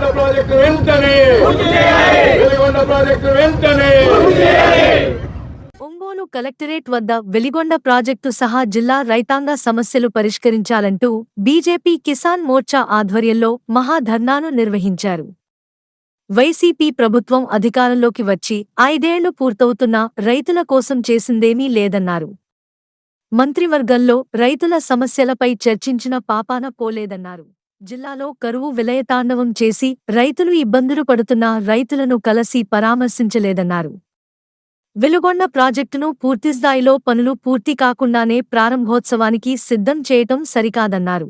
Veligonda project వెంటనే. Veligonda project వెంటనే. Ongole collectorate వద్ద వెలిగొండ ప్రాజెక్టు సహా జిల్లా రైతాంగ సమస్యలు పరిష్కరించాలంటూ బీజేపీ కిసాన్ మోర్చా ఆధ్వర్యంలో మహాధర్నాను నిర్వహించారు. వైసీపీ ప్రభుత్వం అధికారంలోకి వచ్చి ఐదేళ్ళు పూర్తవుతున్నా రైతుల కోసం చేసిందేమీ లేదన్నారు. మంత్రివర్గంలో రైతుల సమస్యలపై చర్చించిన పాపాన పోలేదన్నారు. జిల్లాలో కరువు విలయతాండవం చేసి రైతులు ఇబ్బందులు పడుతున్న రైతులను కలసి పరామర్శించలేదన్నారు. వెలుగొండ ప్రాజెక్టును పూర్తిస్థాయిలో పనులు పూర్తి కాకుండానే ప్రారంభోత్సవానికి సిద్ధం చేయటం సరికాదన్నారు.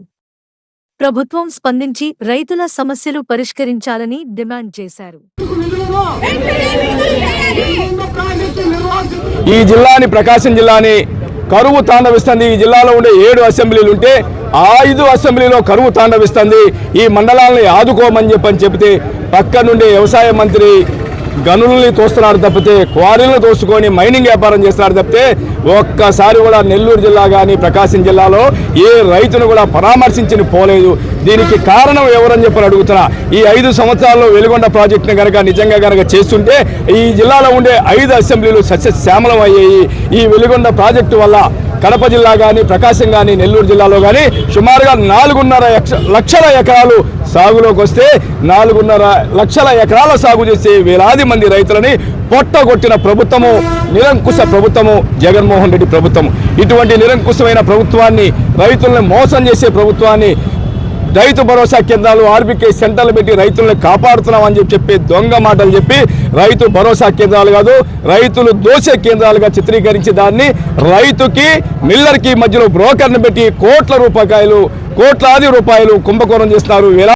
ప్రభుత్వం స్పందించి రైతుల సమస్యలు పరిష్కరించాలని డిమాండ్ చేశారు. ఈ జిల్లాని ప్రకాశం జిల్లాని కరువు తాండవిస్తుంది. ఈ జిల్లాలో ఉండే ఏడు అసెంబ్లీలు ఉంటే ఆ ఐదు అసెంబ్లీలో కరువు తాండవిస్తుంది. ఈ మండలాలని ఆదుకోమని చెప్పని చెబితే పక్క నుండి వ్యవసాయ మంత్రి గనుల్ని తోస్తున్నారు తప్పితే క్వారీలను తోసుకొని మైనింగ్ వ్యాపారం చేస్తున్నారు తప్పితే ఒక్కసారి కూడా నెల్లూరు జిల్లా కానీ ప్రకాశం జిల్లాలో ఏ రైతును కూడా పరామర్శించిన పోలేదు. దీనికి కారణం ఎవరని చెప్పని అడుగుతున్నా. ఈ ఐదు సంవత్సరాల్లో వెలుగొండ ప్రాజెక్టును కనుక నిజంగా కనుక చేస్తుంటే ఈ జిల్లాలో ఉండే ఐదు అసెంబ్లీలు సస్యశ్యామలం అయ్యాయి. ఈ వెలుగొండ ప్రాజెక్టు వల్ల కడప జిల్లా కానీ ప్రకాశం కానీ నెల్లూరు జిల్లాలో కానీ సుమారుగా నాలుగున్నర లక్షల ఎకరాలు సాగులోకి వస్తే నాలుగున్నర లక్షల ఎకరాల సాగు చేసే వేలాది మంది రైతులని పొట్టగొట్టిన ప్రభుత్వము నిరంకుశ ప్రభుత్వము జగన్మోహన్ రెడ్డి ప్రభుత్వం ఇటువంటి నిరంకుశమైన ప్రభుత్వాన్ని రైతులను మోసం చేసే ప్రభుత్వాన్ని రైతు భరోసా కేంద్రాలు ఆర్బీకే సెంటర్లు పెట్టి రైతులను కాపాడుతున్నామని చెప్పి చెప్పి దొంగ మాటలు చెప్పి రైతు భరోసా కేంద్రాలు కాదు రైతులు దోసే కేంద్రాలుగా చిత్రీకరించి దాన్ని రైతుకి మిల్లర్కి మధ్యలో బ్రోకర్ని పెట్టి కోట్ల రూపాయలు కోట్లాది రూపాయలు కుంభకోణం చేస్తున్నారు.